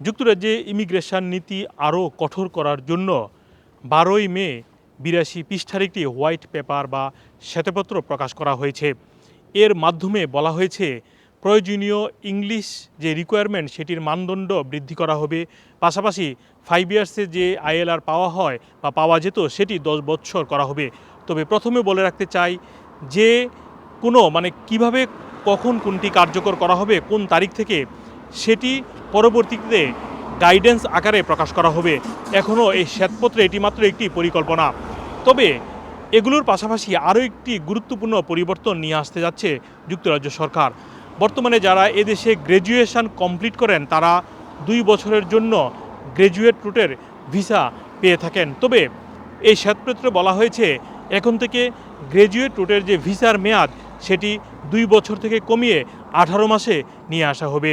যুক্তরাজ্যে ইমিগ্রেশন নীতি আরও কঠোর করার জন্য বারোই মে বিরাশি পৃষ্ঠার একটি হোয়াইট পেপার বা শ্বেতপত্র প্রকাশ করা হয়েছে। এর মাধ্যমে বলা হয়েছে, প্রয়োজনীয় ইংলিশ যে রিকোয়ারমেন্ট সেটির মানদণ্ড বৃদ্ধি করা হবে, পাশাপাশি ফাইভ ইয়ার্সে যে আইএলআর পাওয়া হয় বা পাওয়া যেত সেটি দশ বছর করা হবে। তবে প্রথমে বলে রাখতে চাই যে কোনো মানে কীভাবে কখন কোনটি কার্যকর করা হবে, কোন তারিখ থেকে সেটি পরবর্তীতে গাইডেন্স আকারে প্রকাশ করা হবে। এখনও এই শ্বেতপত্রে এটি মাত্র একটি পরিকল্পনা। তবে এগুলোর পাশাপাশি আরও একটি গুরুত্বপূর্ণ পরিবর্তন নিয়ে আসতে যাচ্ছে যুক্তরাজ্য সরকার। বর্তমানে যারা এদেশে গ্র্যাজুয়েশন কমপ্লিট করেন, তারা দুই বছরের জন্য গ্র্যাজুয়েট রুটের ভিসা পেয়ে থাকেন। তবে এই শ্বেতপত্রে বলা হয়েছে, এখন থেকে গ্র্যাজুয়েট রুটের যে ভিসার মেয়াদ, সেটি দুই বছর থেকে কমিয়ে আঠারো মাসে নিয়ে আসা হবে।